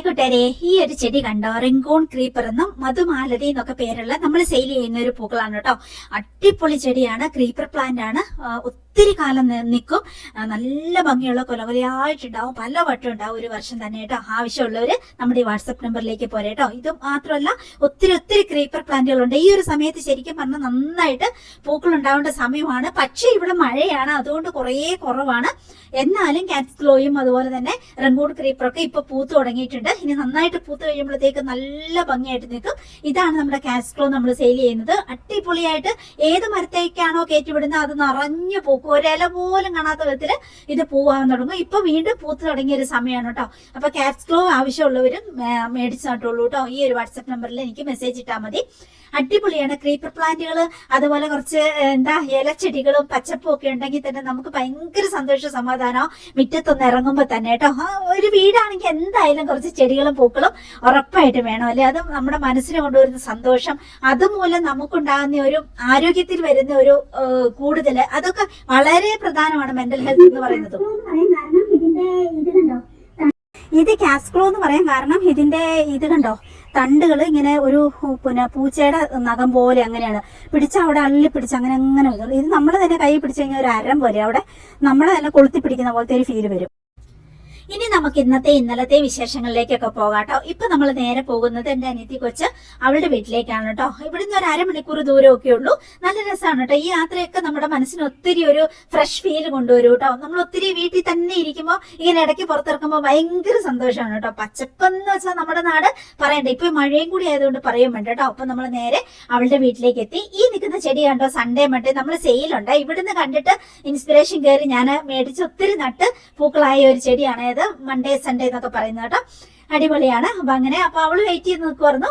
കൂട്ടുകാരെ ഈ ഒരു ചെടി കണ്ടോ? റിങ്കോൺ ക്രീപ്പർ എന്നും മധുമാലതി എന്നൊക്കെ പേരുള്ള നമ്മൾ സെയിൽ ചെയ്യുന്ന ഒരു പൂക്കളാണ് കേട്ടോ. അടിപൊളി ചെടിയാണ് ക്രീപ്പർ പ്ലാന്റ് ആണ്. ഒത്തിരി കാലം നിൽക്കും നല്ല ഭംഗിയുള്ള കൊലകൊലയായിട്ടുണ്ടാവും. പല വട്ടം ഉണ്ടാവും ഒരു വർഷം തന്നെ കേട്ടോ. ആവശ്യമുള്ളവർ നമ്മുടെ ഈ വാട്സപ്പ് നമ്പറിലേക്ക് പോരെ കേട്ടോ. ഇത് മാത്രമല്ല ഒത്തിരി ഒത്തിരി ക്രീപ്പർ പ്ലാന്റുകളുണ്ട് ഈ ഒരു സമയത്ത് ശരിക്കും പറഞ്ഞാൽ നന്നായിട്ട് പൂക്കൾ ഉണ്ടാവേണ്ട സമയമാണ്. പക്ഷേ ഇവിടെ മഴയാണ്. അതുകൊണ്ട് കുറേ കുറവാണ്. എന്നാലും കാറ്റ്സ് ഗ്ലോയും അതുപോലെ തന്നെ റംഗൂട്ട് ക്രീപ്പറൊക്കെ ഇപ്പൊ പൂത്ത് തുടങ്ങിയിട്ടുണ്ട്. ഇനി നന്നായിട്ട് പൂത്ത് കഴിയുമ്പോഴത്തേക്ക് നല്ല ഭംഗിയായിട്ട് നിൽക്കും. ഇതാണ് നമ്മുടെ കാറ്റ്സ് ഗ്ലോ നമ്മൾ സെയിൽ ചെയ്യുന്നത്. അടിപൊളിയായിട്ട് ഏത് മരത്തേക്കാണോ കയറ്റിവിടുന്നത് അത് നിറഞ്ഞു ഒരില പോലും കാണാത്ത വിധത്തിൽ ഇത് പൂവാൻ തുടങ്ങും. ഇപ്പൊ വീണ്ടും പൂത്ത് തുടങ്ങിയ ഒരു സമയമാണ് കേട്ടോ. അപ്പൊ കാറ്റ്സ് ഗ്ലോ ആവശ്യമുള്ളവരും മേടിച്ച് നട്ടുള്ളൂ കേട്ടോ. ഈ ഒരു വാട്സപ്പ് നമ്പറിൽ എനിക്ക് മെസ്സേജ് ഇട്ടാൽ മതി. അടിപൊളിയാണ്. ക്രീപ്പർ പ്ലാന്റുകൾ അതുപോലെ കുറച്ച് എന്താ ഇലച്ചെടികളും പച്ചപ്പും ഒക്കെ ഉണ്ടെങ്കിൽ തന്നെ നമുക്ക് ഭയങ്കര സന്തോഷ സമാധാനം മുറ്റത്തൊന്ന് ഇറങ്ങുമ്പോൾ തന്നെ കേട്ടോ. ഒരു വീടാണെങ്കിൽ എന്തായാലും കുറച്ച് ചെടികളും പൂക്കളും ഉറപ്പായിട്ടും വേണം. അല്ലെ? അത് നമ്മുടെ മനസ്സിന് കൊണ്ടുവരുന്ന സന്തോഷം. അതുമൂലം നമുക്കുണ്ടാകുന്ന ഒരു ആരോഗ്യത്തിൽ വരുന്ന ഒരു കൂടുതൽ അതൊക്കെ വളരെ പ്രധാനമാണ് മെന്റൽ ഹെൽത്ത് എന്ന് പറയുന്നത്. ഇത് കാസ്ക്രോ എന്ന് പറയാൻ കാരണം ഇതിന്റെ ഇത് കണ്ടോ? തണ്ടുകൾ ഇങ്ങനെ ഒരു പിന്നെ പൂച്ചയുടെ നഖം പോലെ അങ്ങനെയാണ്. പിടിച്ച അവിടെ അള്ളി പിടിച്ച് അങ്ങനെ അങ്ങനെ. ഇത് നമ്മൾ തന്നെ കൈ പിടിച്ചു കഴിഞ്ഞാൽ ഒരു അരം പോലെ അവിടെ നമ്മളെ തന്നെ കൊളുത്തി പിടിക്കുന്ന പോലത്തെ ഒരു ഫീൽ വരും. ഇനി നമുക്ക് ഇന്നത്തെ ഇന്നലത്തെ വിശേഷങ്ങളിലേക്കൊക്കെ പോകാട്ടോ. ഇപ്പൊ നമ്മൾ നേരെ പോകുന്നത് എന്റെ അനിയത്തി കൊച്ച് അവളുടെ വീട്ടിലേക്കാണ് കേട്ടോ. ഇവിടുന്ന് ഒരു അരമണിക്കൂർ ദൂരമൊക്കെ ഉള്ളൂ. നല്ല രസമാണ് കേട്ടോ. ഈ യാത്രയൊക്കെ നമ്മുടെ മനസ്സിന് ഒത്തിരി ഒരു ഫ്രഷ് ഫീൽ കൊണ്ടുവരും കേട്ടോ. നമ്മൾ ഒത്തിരി വീട്ടിൽ തന്നെ ഇരിക്കുമ്പോൾ ഇങ്ങനെ ഇടയ്ക്ക് പുറത്തിറക്കുമ്പോൾ ഭയങ്കര സന്തോഷമാണ് കേട്ടോ. പച്ചപ്പെന്ന് വെച്ചാൽ നമ്മുടെ നാട് പറയണ്ട. ഇപ്പൊ മഴയും കൂടി ആയതുകൊണ്ട് പറയും വേണ്ട കേട്ടോ. അപ്പൊ നമ്മൾ നേരെ അവളുടെ വീട്ടിലേക്ക് എത്തി. ഈ നിൽക്കുന്ന ചെടി കണ്ടോ? സൺഡേ മട്ടേ നമ്മൾ സെയിലുണ്ട് ഇവിടുന്ന് കണ്ടിട്ട് ഇൻസ്പിറേഷൻ കയറി ഞാൻ മേടിച്ച് ഒത്തിരി നട്ട് പൂക്കളായ ഒരു ചെടിയാണ്. ഇത് മൺഡേ സൺഡേ എന്നൊക്കെ പറയുന്നത് കേട്ടോ. അടിപൊളിയാണ്. അപ്പൊ അങ്ങനെ അപ്പൊ അവൾ വെയിറ്റ് ചെയ്ത് നിൽക്കുമായിരുന്നു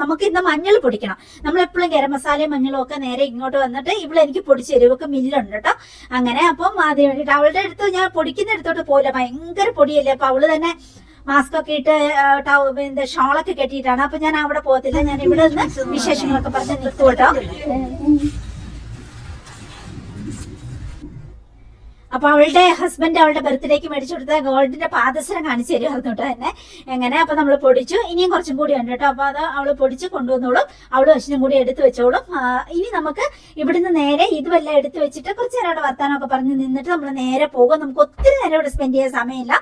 നമുക്ക് ഇന്ന് മഞ്ഞൾ പൊടിക്കണം. നമ്മൾ എപ്പോഴും ഗരം മസാലയും മഞ്ഞളും ഒക്കെ നേരെ ഇങ്ങോട്ട് വന്നിട്ട് ഇവിടെ എനിക്ക് പൊടിച്ചു തരും. ഇവക്ക് മില്ലുണ്ട് കേട്ടോ. അങ്ങനെ അപ്പം അതിന് വേണ്ടിട്ട് അവളുടെ അടുത്ത് ഞാൻ പൊടിക്കുന്ന അടുത്തോട്ട് പോയില്ല. ഭയങ്കര പൊടിയല്ലേ. അപ്പൊ അവൾ തന്നെ മാസ്ക് ഒക്കെ ഇട്ട് എന്താ ഷോളൊക്കെ കെട്ടിയിട്ടാണ്. അപ്പൊ ഞാൻ അവിടെ പോകത്തില്ല. ഞാൻ ഇവിടെ നിന്ന് വിശേഷങ്ങളൊക്കെ പറഞ്ഞ് നിൽക്കും കേട്ടോ അപ്പൊ അവളുടെ ഹസ്ബൻഡ് അവളുടെ ബർത്ത്ഡേക്ക് മേടിച്ചു കൊടുത്ത ഗോൾഡിന്റെ പാദസരം കാണിച്ചു തരുമായിരുന്നു കേട്ടോ തന്നെ. എങ്ങനെ? അപ്പൊ നമ്മൾ പൊടിച്ചു. ഇനിയും കുറച്ചും കൂടി ഉണ്ട് കേട്ടോ. അപ്പൊ അത് അവൾ പൊടിച്ച് കൊണ്ടുവന്നോളും. അവളും അച്ഛനും കൂടി എടുത്തു വെച്ചോളും. ഇനി നമുക്ക് ഇവിടുന്ന് നേരെ ഇതുമെല്ലാം എടുത്തു വെച്ചിട്ട് കുറച്ച് നേരം അവിടെ വർത്താനമൊക്കെ പറഞ്ഞ് നിന്നിട്ട് നമ്മൾ നേരെ പോകും. നമുക്ക് ഒത്തിരി നേരം ഇവിടെ സ്പെൻഡ് ചെയ്യാൻ സമയമില്ല.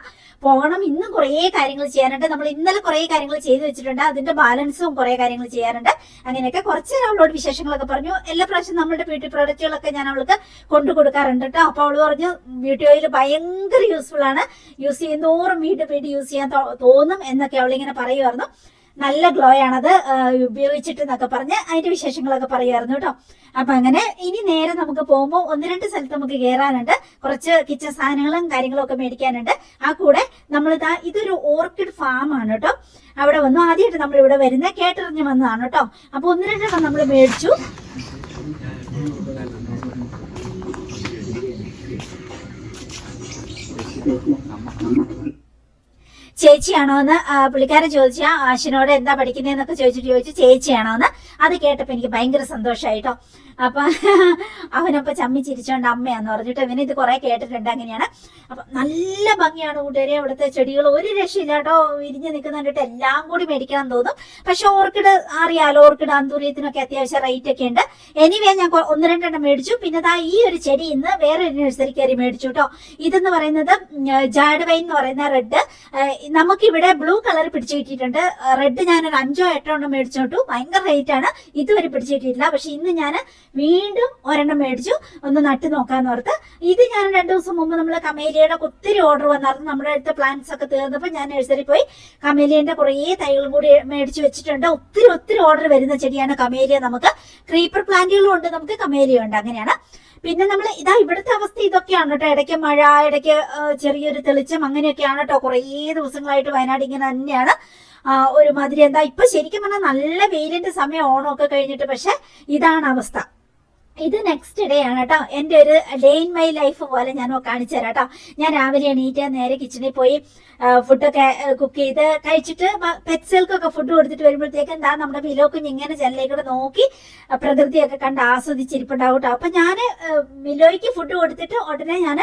പോകണം. ഇന്നും കുറേ കാര്യങ്ങൾ ചെയ്യാനുണ്ട്. നമ്മൾ ഇന്നലെ കുറേ കാര്യങ്ങൾ ചെയ്തു വെച്ചിട്ടുണ്ട്. അതിന്റെ ബാലൻസും കുറേ കാര്യങ്ങൾ ചെയ്യാനുണ്ട്. അങ്ങനെയൊക്കെ കുറച്ച് നേരം അവളോട് വിശേഷങ്ങളൊക്കെ പറഞ്ഞു. എല്ലാ പ്രാവശ്യം നമ്മളുടെ ബ്യൂട്ടി പ്രോഡക്റ്റുകളൊക്കെ ഞാൻ അവൾക്ക് കൊണ്ടു കൊടുക്കാറുണ്ട് കേട്ടോ. അപ്പൊ അവൾ പറഞ്ഞു ബ്യൂട്ടി ഓയിൽ ഭയങ്കര യൂസ്ഫുൾ ആണ്. യൂസ് ചെയ്യുന്നോറും വീണ്ടും വീണ്ടും യൂസ് ചെയ്യാൻ തോന്നും എന്നൊക്കെ അവളിങ്ങനെ പറയുമായിരുന്നു നല്ല ഗ്ലോ ആണത്. ഉപയോഗിച്ചിട്ട് എന്നൊക്കെ പറഞ്ഞ് അതിന്റെ വിശേഷങ്ങളൊക്കെ പറയുമായിരുന്നു കേട്ടോ. അപ്പൊ അങ്ങനെ ഇനി നേരെ നമുക്ക് പോകുമ്പോൾ ഒന്ന് രണ്ട് സ്ഥലത്ത് നമുക്ക് കയറാനുണ്ട് കുറച്ച് കിച്ചൺ സാധനങ്ങളും കാര്യങ്ങളും ഒക്കെ മേടിക്കാനുണ്ട്. ആ കൂടെ നമ്മൾ ഇതാ ഇതൊരു ഓർക്കിഡ് ഫാം ആണ് കേട്ടോ. അവിടെ വന്നു. ആദ്യമായിട്ട് നമ്മൾ ഇവിടെ വരുന്ന കേട്ടറിഞ്ഞ് വന്നതാണ് കേട്ടോ. അപ്പൊ ഒന്ന് രണ്ടെണ്ണം നമ്മൾ മേടിച്ചു. ചേച്ചിയാണോ എന്ന് പുള്ളിക്കാരൻ ചോദിച്ച ആശിനോട് എന്താ പഠിക്കുന്നതെന്നൊക്കെ ചോദിച്ചിട്ട് ചോദിച്ചു ചേച്ചിയാണോ എന്ന് അത് കേട്ടപ്പോ എനിക്ക് ഭയങ്കര സന്തോഷമായിട്ടോ അപ്പൊ അവനപ്പൊ ചമ്മി ചിരിച്ചോണ്ട് അമ്മയാന്ന് പറഞ്ഞിട്ട് ഇവന് ഇത് കുറെ കേട്ടിട്ടുണ്ട് അങ്ങനെയാണ്. അപ്പൊ നല്ല ഭംഗിയാണ് കൂട്ടുകാരെ. അവിടുത്തെ ചെടികൾ ഒരു രക്ഷയില്ല കേട്ടോ വിരിഞ്ഞ് നിൽക്കുന്ന കണ്ടിട്ട് എല്ലാം കൂടി മേടിക്കാൻ തോന്നും. പക്ഷെ ഓർക്കിഡ് അറിയാലോ ഓർക്കിഡ് അന്തൂര്യത്തിനൊക്കെ അത്യാവശ്യം റേറ്റ് ഒക്കെ ഉണ്ട്. എനിവേ ഞാൻ ഒന്ന് രണ്ടെണ്ണം മേടിച്ചു. പിന്നെ ദാ ഈ ഒരു ചെടി ഇന്ന് വേറെ ഒരു നഴ്സറി കയറി മേടിച്ചു കേട്ടോ ഇതെന്ന് പറയുന്നത് ജാഡ് വൈൻ എന്ന് പറയുന്ന റെഡ് നമുക്കിവിടെ ബ്ലൂ കളർ പിടിച്ചു കിട്ടിയിട്ടുണ്ട്. റെഡ് ഞാനൊരു അഞ്ചോ എട്ടോ എണ്ണം മേടിച്ചോട്ടു. ഭയങ്കര റേറ്റ് ആണ്. ഇതുവരെ പിടിച്ചു കിട്ടിയിട്ടില്ല. പക്ഷെ ഇന്ന് ഞാൻ വീണ്ടും ഒരെണ്ണം മേടിച്ചു. ഒന്ന് നട്ട് നോക്കാന്ന് ഓർത്ത്. ഇത് ഞാൻ രണ്ടു ദിവസം മുമ്പ് നമ്മൾ കമേലിയുടെ ഒത്തിരി ഓർഡർ വന്നായിരുന്നു. നമ്മുടെ അടുത്ത പ്ലാന്റ്സ് ഒക്കെ തീർന്നപ്പോൾ ഞാൻ നഴ്സറി പോയി. കമേലിയന്റെ കുറേ തൈകളും കൂടി മേടിച്ചു വെച്ചിട്ടുണ്ട്. ഒത്തിരി ഒത്തിരി ഓർഡർ വരുന്ന ചെടിയാണ് കമേലിയ നമുക്ക്. ക്രീപ്പർ പ്ലാന്റുകളും ഉണ്ട് നമുക്ക്. കമേലിയ ഉണ്ട്. അങ്ങനെയാണ്. പിന്നെ നമ്മൾ ഇതാ ഇവിടുത്തെ അവസ്ഥ ഇതൊക്കെയാണ് കേട്ടോ. ഇടയ്ക്ക് മഴ ഇടയ്ക്ക് ചെറിയൊരു തെളിച്ചം അങ്ങനെയൊക്കെയാണ് കേട്ടോ. കുറേ ദിവസങ്ങളായിട്ട് വയനാട് ഇങ്ങനെ തന്നെയാണ്. ആ, ഒരു മാതിരി എന്താ ഇപ്പൊ ശരിക്കും പറഞ്ഞാൽ നല്ല വെയിലിന്റെ സമയം ഓണമൊക്കെ കഴിഞ്ഞിട്ട് പക്ഷെ ഇതാണ് അവസ്ഥ. ഇത് നെക്സ്റ്റ് ഡേ ആണ് കേട്ടോ എന്റെ ഒരു ഡേ ഇൻ മൈ ലൈഫ് പോലെ ഞാൻ കാണിച്ചു തരാം കേട്ടോ ഞാൻ രാവിലെ എണീറ്റ് നേരെ കിച്ചണിൽ പോയി ഫുഡൊക്കെ കുക്ക് ചെയ്ത് കഴിച്ചിട്ട് പെറ്റ്സുകൾക്കൊക്കെ ഫുഡ് കൊടുത്തിട്ട് വരുമ്പോഴത്തേക്ക് എന്താ നമ്മുടെ മിലോക്കുഞ്ഞ് ഇങ്ങനെ ജനലേക്കൂടെ നോക്കി പ്രകൃതിയൊക്കെ കണ്ട് ആസ്വദിച്ചിരിപ്പുണ്ടാവും കേട്ടോ അപ്പൊ ഞാൻ മിലോയ്ക്ക് ഫുഡ് കൊടുത്തിട്ട് ഉടനെ ഞാൻ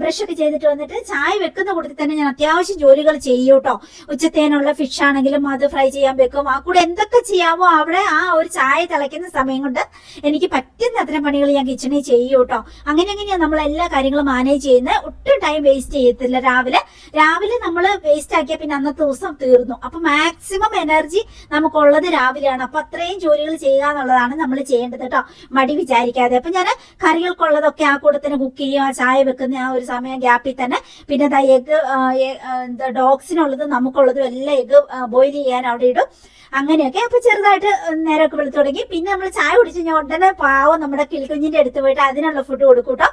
ബ്രഷ് ഒക്കെ ചെയ്തിട്ട് വന്നിട്ട് ചായ വെക്കുന്ന കൂട്ടത്തിൽ തന്നെ ഞാൻ അത്യാവശ്യം ജോലികൾ ചെയ്യും കേട്ടോ ഉച്ചത്തേനുള്ള ഫിഷ് ആണെങ്കിലും അത് ഫ്രൈ ചെയ്യാൻ വെക്കും. ആ കൂടെ എന്തൊക്കെ ചെയ്യാമോ അവിടെ ആ ഒരു ചായ തിളയ്ക്കുന്ന സമയം കൊണ്ട് എനിക്ക് പറ്റുന്ന അത്തരം പണികൾ ഞാൻ കിച്ചണിൽ ചെയ്യും കേട്ടോ അങ്ങനെ അങ്ങനെയാണ് നമ്മൾ എല്ലാ കാര്യങ്ങളും മാനേജ് ചെയ്യുന്നത് ഒട്ടും ടൈം വേസ്റ്റ് ചെയ്യത്തില്ല രാവിലെ. രാവിലെ നമ്മൾ വേസ്റ്റ് ആക്കിയാൽ പിന്നെ അന്നത്തെ ദിവസം തീർന്നു. അപ്പൊ മാക്സിമം എനർജി നമുക്കുള്ളത് രാവിലെയാണ്. അപ്പൊ അത്രയും ജോലികൾ ചെയ്യുക എന്നുള്ളതാണ് നമ്മൾ ചെയ്യേണ്ടത് കേട്ടോ. മടി വിചാരിക്കാതെ. അപ്പൊ ഞാൻ കറികൾക്കുള്ളതൊക്കെ ആ കൂടെ തന്നെ കുക്ക് ചെയ്യും ആ ചായ വെക്കുന്ന ആ ഒരു സമയം ഗ്യാപ്പിൽ തന്നെ. പിന്നെ ദാ എഗ് എന്താ ഡോഗ്സിനുള്ളത് നമുക്കുള്ളതും എല്ലാം എഗ് ബോയിൽ ചെയ്യാൻ അവിടെ ഇടും. അങ്ങനെയൊക്കെ. അപ്പൊ ചെറുതായിട്ട് നേരമൊക്കെ വിളിച്ചു തുടങ്ങി. പിന്നെ നമ്മൾ ചായ കുടിച്ച് കഴിഞ്ഞാൽ ഉടനെ പാവം നമ്മുടെ കിളിക്കുഞ്ഞിന്റെ അടുത്ത് പോയിട്ട് അതിനുള്ള ഫുഡ് കൊടുക്കൂട്ടോ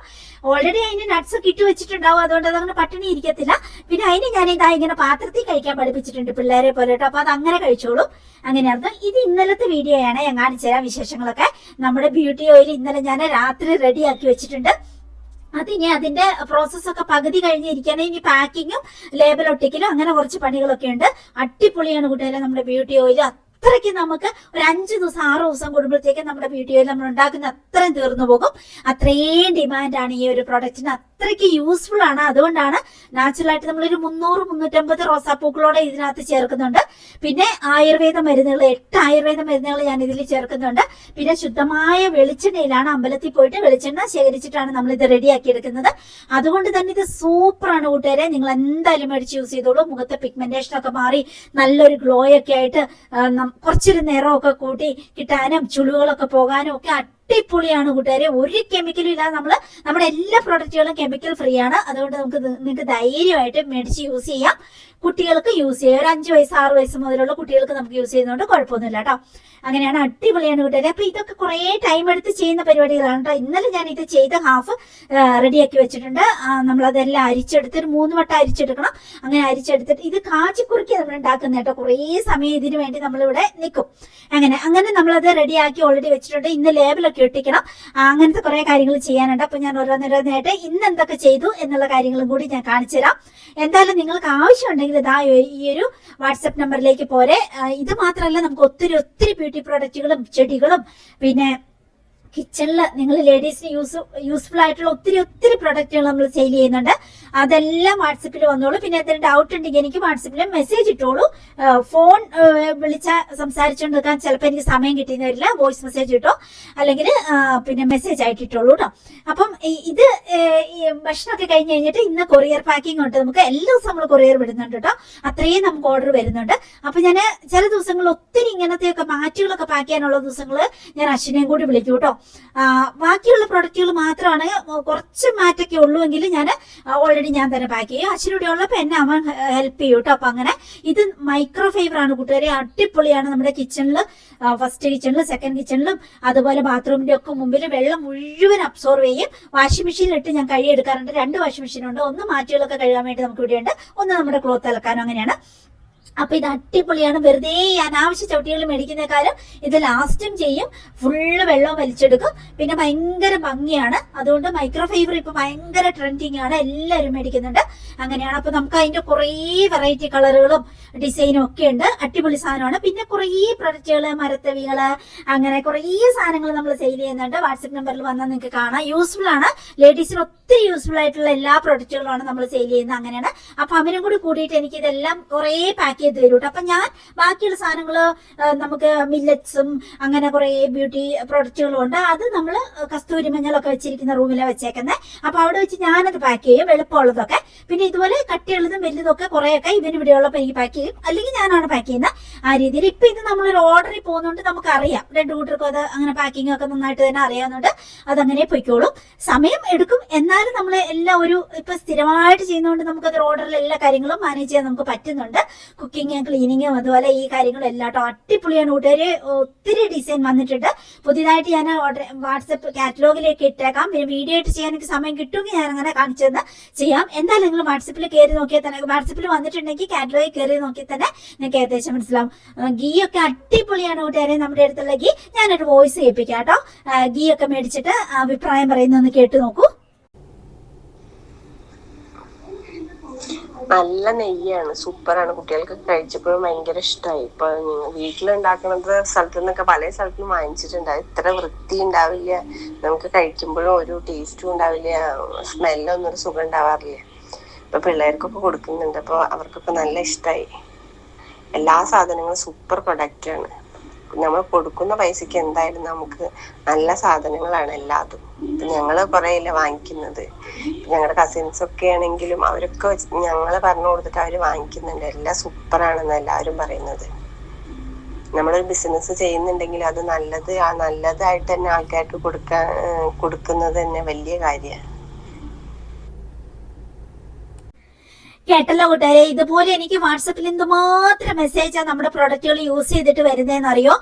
ഓൾറെഡി അതിന് നട്ട്സ് ഒക്കെ ഇട്ട് വെച്ചിട്ടുണ്ടാവും. അതുകൊണ്ട് അതങ്ങനെ പട്ടിണി ഇരിക്കത്തില്ല. പിന്നെ അതിന് ഞാൻ ഇതാ ഇങ്ങനെ പാത്രത്തിൽ കഴിക്കാൻ പഠിപ്പിച്ചിട്ടുണ്ട് പിള്ളേരെ പോലെ കേട്ടോ അപ്പൊ അത് അങ്ങനെ കഴിച്ചോളൂ. അങ്ങനെയായിരുന്നു. ഇത് ഇന്നലത്തെ വീഡിയോ ആണ്. ഞാൻ കാണിച്ചു തരാം വിശേഷങ്ങളൊക്കെ. നമ്മുടെ ബ്യൂട്ടി ഓയിൽ ഇന്നലെ ഞാൻ രാത്രി റെഡിയാക്കി വെച്ചിട്ടുണ്ട്. അത് ഇനി അതിന്റെ പ്രോസസ്സൊക്കെ പകുതി കഴിഞ്ഞിരിക്കുകയാണ് ഇനി പാക്കിങ്ങും ലേബൽ ഒട്ടിക്കലും അങ്ങനെ കുറച്ച് പണികളൊക്കെ ഉണ്ട്. അടിപൊളിയാണ് കൂട്ടുകാരെ നമ്മുടെ ബ്യൂട്ടി ഓയിൽ അത്രയ്ക്ക് നമുക്ക് ഒരു അഞ്ച് ദിവസം ആറ് ദിവസം കൂടുമ്പോഴത്തേക്കും നമ്മുടെ വീഡിയോയിൽ നമ്മൾ ഉണ്ടാക്കുന്ന അത്രയും തീർന്നു പോകും. അത്രയും ഡിമാൻഡാണ് ഈ ഒരു പ്രൊഡക്റ്റിന് അത്രയ്ക്ക് യൂസ്ഫുൾ ആണ്. അതുകൊണ്ടാണ് നാച്ചുറൽ ആയിട്ട് നമ്മൾ ഒരു മുന്നൂറ് മുന്നൂറ്റമ്പത് റോസാപ്പൂക്കളോടെ ഇതിനകത്ത് ചേർക്കുന്നുണ്ട്. പിന്നെ ആയുർവേദ മരുന്നുകൾ എട്ട് ആയുർവേദ മരുന്നുകൾ ഞാൻ ഇതിൽ ചേർക്കുന്നുണ്ട്. പിന്നെ ശുദ്ധമായ വെളിച്ചെണ്ണയിലാണ് അമ്പലത്തിൽ പോയിട്ട് വെളിച്ചെണ്ണ ശേഖരിച്ചിട്ടാണ് നമ്മൾ ഇത് റെഡിയാക്കി എടുക്കുന്നത്. അതുകൊണ്ട് തന്നെ ഇത് സൂപ്പറാണ് കൂട്ടുകാരെ. നിങ്ങൾ എന്തായാലും മേടിച്ച് യൂസ് ചെയ്തോളൂ. മുഖത്തെ പിഗ്മെന്റേഷൻ ഒക്കെ മാറി നല്ലൊരു ഗ്ലോ ഒക്കെ ആയിട്ട് കുറച്ചൊരു നിറമൊക്കെ കൂട്ടി കിട്ടാനും ചുളിവുകളൊക്കെ പോകാനും ഒക്കെ അടിപൊളിയാണ് കൂട്ടുകാരെ. ഒരു കെമിക്കലും ഇല്ലാതെ നമ്മൾ നമ്മുടെ എല്ലാ പ്രോഡക്റ്റുകളും കെമിക്കൽ ഫ്രീ ആണ്. അതുകൊണ്ട് നമുക്ക് നിങ്ങൾക്ക് ധൈര്യമായിട്ട് മേടിച്ച് യൂസ് ചെയ്യാം. കുട്ടികൾക്ക് യൂസ് ചെയ്യാം. ഒരു അഞ്ച് വയസ്സ് ആറ് വയസ്സ് മുതലുള്ള കുട്ടികൾക്ക് നമുക്ക് യൂസ് ചെയ്യുന്നതുകൊണ്ട് കുഴപ്പമൊന്നുമില്ല കേട്ടോ അങ്ങനെയാണ് അടിപൊളിയാണ് കൂട്ടുകാരെ. അപ്പൊ ഇതൊക്കെ കുറേ ടൈം എടുത്ത് ചെയ്യുന്ന പരിപാടികളാണ് കേട്ടോ ഇന്നലെ ഞാൻ ഇത് ചെയ്ത ഹാഫ് റെഡിയാക്കി വെച്ചിട്ടുണ്ട്. നമ്മളതെല്ലാം അരിച്ചെടുത്ത് ഒരു മൂന്ന് വട്ടം അരിച്ചെടുക്കണം. അങ്ങനെ അരിച്ചെടുത്തിട്ട് ഇത് കാച്ചിക്കുറുക്കി നമ്മൾ ഉണ്ടാക്കുന്ന കേട്ടോ കുറേ സമയം ഇതിനു വേണ്ടി നമ്മളിവിടെ നിൽക്കും അങ്ങനെ അങ്ങനെ നമ്മളത് റെഡിയാക്കി ഓൾറെഡി വെച്ചിട്ടുണ്ട്. ഇന്ന് ലേബലൊക്കെ ഒട്ടിക്കണം. അങ്ങനത്തെ കുറെ കാര്യങ്ങൾ ചെയ്യാനുണ്ട്. അപ്പൊ ഞാൻ ഓരോന്നോരോന്നായിട്ട് ഇന്ന് എന്തൊക്കെ ചെയ്തു എന്നുള്ള കാര്യങ്ങളും കൂടി ഞാൻ കാണിച്ചു തരാം. എന്തായാലും നിങ്ങൾക്ക് ആവശ്യമുണ്ടെങ്കിൽ ഇതാ ഈ ഒരു വാട്സപ്പ് നമ്പറിലേക്ക് പോരെ. ഇത് മാത്രമല്ല നമുക്ക് ഒത്തിരി ഒത്തിരി ബ്യൂട്ടി പ്രോഡക്റ്റുകളും ചെടികളും പിന്നെ കിച്ചണിൽ നിങ്ങൾ ലേഡീസിന് യൂസ് യൂസ്ഫുൾ ആയിട്ടുള്ള ഒത്തിരി ഒത്തിരി പ്രൊഡക്റ്റുകൾ നമ്മൾ സെയിൽ ചെയ്യുന്നുണ്ട്. അതെല്ലാം വാട്സപ്പിൽ വന്നോളൂ. പിന്നെ എന്തെങ്കിലും ഡൗട്ട് ഉണ്ടെങ്കിൽ എനിക്ക് വാട്സപ്പിൽ മെസ്സേജ് ഇട്ടോളൂ. ഫോൺ വിളിച്ച സംസാരിച്ചുകൊണ്ട് നിൽക്കാൻ ചിലപ്പോൾ എനിക്ക് സമയം കിട്ടിയെന്ന് വരില്ല. വോയിസ് മെസ്സേജ് ഇട്ടോ അല്ലെങ്കിൽ പിന്നെ മെസ്സേജ് ആയിട്ട് ഇട്ടോളൂ കേട്ടോ അപ്പം ഇത് ഭക്ഷണമൊക്കെ കഴിഞ്ഞ് കഴിഞ്ഞിട്ട് ഇന്ന് കൊറിയർ പാക്കിംഗ് ഉണ്ട്. നമുക്ക് എല്ലാ ദിവസവും നമ്മൾ കൊറിയർ വിടുന്നുണ്ട് കേട്ടോ അത്രയും നമുക്ക് ഓർഡർ വരുന്നുണ്ട്. അപ്പൊ ഞാൻ ചില ദിവസങ്ങളിൽ ഒത്തിരി ഇങ്ങനത്തെയൊക്കെ മാറ്റുകളൊക്കെ പാക്ക് ചെയ്യാനുള്ള ദിവസങ്ങൾ ഞാൻ അശ്വിനെയും കൂടി വിളിക്കും കേട്ടോ ബാക്കിയുള്ള പ്രൊഡക്റ്റുകൾ മാത്രമാണ് കുറച്ച് മാറ്റൊക്കെ ഉള്ളൂവെങ്കിൽ ഞാൻ ഓൾറെഡി ഞാൻ തന്നെ പാക്ക് ചെയ്യും. അശ്വിനൂടെ ഉള്ളപ്പോൾ എന്നെ അവൻ ഹെൽപ്പ് ചെയ്യും കേട്ടോ അപ്പം അങ്ങനെ ഇത് മൈക്രോ ഫൈബർ ആണ് കൂട്ടുകാരെ. അടിപൊളിയാണ് നമ്മുടെ കിച്ചണിൽ ഫസ്റ്റ് കിച്ചണിലും സെക്കൻഡ് കിച്ചണിലും അതുപോലെ ബാത്റൂമിന്റെ ഒക്കെ മുമ്പിൽ വെള്ളം മുഴുവൻ അബ്സോർവ് ചെയ്യും. വാഷിംഗ് മെഷീനിലിട്ട് ഞാൻ കഴുകിയെടുക്കാറുണ്ട്. രണ്ട് വാഷിംഗ് മെഷീനുണ്ട് ഒന്ന് മാറ്റുകളൊക്കെ കഴുകാൻ വേണ്ടി നമുക്ക് ഇവിടെയുണ്ട്. ഒന്ന് നമ്മുടെ ക്ലോത്ത് അലക്കാനും അങ്ങനെയാണ്. അപ്പൊ ഇത് അടിപൊളിയാണ്. വെറുതെ ഈ അനാവശ്യ ചവിട്ടികൾ മേടിക്കുന്നേക്കാളും ഇത് ലാസ്റ്റും ചെയ്യും. ഫുള്ള് വെള്ളം വലിച്ചെടുക്കും. പിന്നെ ഭയങ്കര ഭംഗിയാണ്. അതുകൊണ്ട് മൈക്രോ ഫൈബർ ഇപ്പൊ ഭയങ്കര ട്രെൻഡിങ് ആണ്. എല്ലാവരും മേടിക്കുന്നുണ്ട്. അങ്ങനെയാണ്. അപ്പൊ നമുക്ക് അതിന്റെ കുറേ വെറൈറ്റി കളറുകളും ഡിസൈനും ഒക്കെ ഉണ്ട്. അടിപൊളി സാധനമാണ്. പിന്നെ കുറേ പ്രൊഡക്റ്റുകൾ മരത്തവികൾ അങ്ങനെ കുറേ സാധനങ്ങൾ നമ്മൾ സെയിൽ ചെയ്യുന്നുണ്ട്. വാട്സപ്പ് നമ്പറിൽ വന്നാൽ നിങ്ങൾക്ക് കാണാം. യൂസ്ഫുൾ ആണ്. ലേഡീസിന് ഒത്തിരി യൂസ്ഫുൾ ആയിട്ടുള്ള എല്ലാ പ്രൊഡക്റ്റുകളുമാണ് നമ്മൾ സെയിൽ ചെയ്യുന്നത്. അങ്ങനെയാണ്. അപ്പൊ അവരും കൂടി കൂടിയിട്ട് എനിക്ക് ഇതെല്ലാം കുറേ പാക്ക് ചെയ്ത് തരും അപ്പൊ ഞാൻ ബാക്കിയുള്ള സാധനങ്ങൾ നമുക്ക് മില്ലറ്റ്സും അങ്ങനെ കുറെ ബ്യൂട്ടി പ്രൊഡക്റ്റുകളും ഉണ്ട്. അത് നമ്മൾ കസ്തൂരി മഞ്ഞളൊക്കെ വെച്ചിരിക്കുന്ന റൂമിലാണ് വെച്ചേക്കുന്നത് അപ്പൊ അവിടെ വെച്ച് ഞാനത് പാക്ക് ചെയ്യും എളുപ്പമുള്ളതൊക്കെ പിന്നെ ഇതുപോലെ കട്ടിയുള്ളതും വലുതൊക്കെ കുറേയൊക്കെ ഇവന് ഇവിടെയുള്ളപ്പോൾ എനിക്ക് പാക്ക് ചെയ്യും. അല്ലെങ്കിൽ ഞാനാണ് പാക്ക് ചെയ്യുന്നത് ആ രീതിയിൽ ഇപ്പൊ ഇത് നമ്മളൊരു ഓർഡറിൽ പോകുന്നതുകൊണ്ട് നമുക്ക് അറിയാം രണ്ട് കൂട്ടർക്കും അത് അങ്ങനെ പാക്കിംഗ് ഒക്കെ നന്നായിട്ട് തന്നെ അറിയാവുന്നതുകൊണ്ട് അതങ്ങനെ പൊയ്ക്കോളും. സമയം എടുക്കും. എന്നാലും നമ്മൾ എല്ലാം ഒരു ഇപ്പൊ സ്ഥിരമായിട്ട് ചെയ്യുന്നതുകൊണ്ട് നമുക്ക് അത് ഓർഡറിൽ എല്ലാ കാര്യങ്ങളും മാനേജ് ചെയ്യാൻ നമുക്ക് പറ്റുന്നുണ്ട്. കുക്ക് കുക്കിങ്ങും ക്ലീനിങ്ങും അതുപോലെ ഈ കാര്യങ്ങളും എല്ലാം കേട്ടോ. അടിപൊളിയാണ് കൂട്ടുകാര്. ഒത്തിരി ഡിസൈൻ വന്നിട്ടുണ്ട്. പുതിയതായിട്ട് ഞാൻ വാട്സപ്പ് കാറ്റലോഗിലേക്ക് ഇട്ടേക്കാം. പിന്നെ വീഡിയോ ആയിട്ട് ചെയ്യാൻ എനിക്ക് സമയം കിട്ടുമെങ്കിൽ ഞാൻ അങ്ങനെ കാണിച്ചു തന്നെ ചെയ്യാം. എന്തായാലും നിങ്ങൾ വാട്സപ്പിൽ കയറി നോക്കിയാൽ തന്നെ വാട്സപ്പിൽ വന്നിട്ടുണ്ടെങ്കിൽ കാറ്റലോഗിൽ കയറി നോക്കിയാൽ തന്നെ നിങ്ങൾക്ക് ഏകദേശം മനസ്സിലാവും. ഗീ ഒക്കെ അടിപൊളിയാണ് കൂട്ടുകാരെ നമ്മുടെ അടുത്തുള്ള ഗീ ഞാനൊരു വോയിസ് കേൾപ്പിക്കാം കേട്ടോ. ഗീ ഒക്കെ മേടിച്ചിട്ട് അഭിപ്രായം പറയുന്നൊന്ന് കേട്ട് നോക്കൂ. നല്ല നെയ്യാണ്. സൂപ്പറാണ്. കുട്ടികൾക്ക് കഴിച്ചപ്പോഴും ഭയങ്കര ഇഷ്ടമായി ഇപ്പൊ വീട്ടിലുണ്ടാക്കണത് സ്ഥലത്തു നിന്നൊക്കെ പല സ്ഥലത്തും വാങ്ങിച്ചിട്ടുണ്ട്. ഇത്ര വൃത്തി ഉണ്ടാവില്ല. നമുക്ക് കഴിക്കുമ്പോഴും ഒരു ടേസ്റ്റും ഉണ്ടാവില്ല. സ്മെല്ലൊന്നും ഒരു സുഖം ഉണ്ടാവാറില്ല. ഇപ്പൊ പിള്ളേർക്കൊക്കെ കൊടുക്കുന്നുണ്ട്. അപ്പൊ അവർക്കൊക്കെ നല്ല ഇഷ്ടമായി എല്ലാ സാധനങ്ങളും സൂപ്പർ പ്രൊഡക്റ്റ് ആണ് നമ്മൾ കൊടുക്കുന്ന പൈസക്ക് എന്തായാലും നമുക്ക് നല്ല സാധനങ്ങളാണ് എല്ലാതും. ഇപ്പൊ ഞങ്ങൾ കുറെ ഇല്ല വാങ്ങിക്കുന്നത് ഞങ്ങളുടെ കസിൻസ് ഒക്കെ ആണെങ്കിലും അവരൊക്കെ ഞങ്ങൾ പറഞ്ഞു കൊടുത്തിട്ട് അവർ വാങ്ങിക്കുന്നുണ്ട്. എല്ലാം സൂപ്പറാണെന്ന് എല്ലാവരും പറയുന്നത്. നമ്മളൊരു ബിസിനസ് ചെയ്യുന്നുണ്ടെങ്കിൽ അത് നല്ലത് ആ നല്ലതായിട്ട് തന്നെ ആൾക്കാർക്ക് കൊടുക്കാൻ കൊടുക്കുന്നത് തന്നെ വലിയ കാര്യമാണ്. കേട്ടല്ലോ കൂട്ടുകാരെ ഇതുപോലെ എനിക്ക് വാട്സപ്പിൽ എന്തുമാത്രം മെസ്സേജാണ് നമ്മുടെ പ്രൊഡക്റ്റുകൾ യൂസ് ചെയ്തിട്ട് വരുന്നതെന്ന് അറിയോ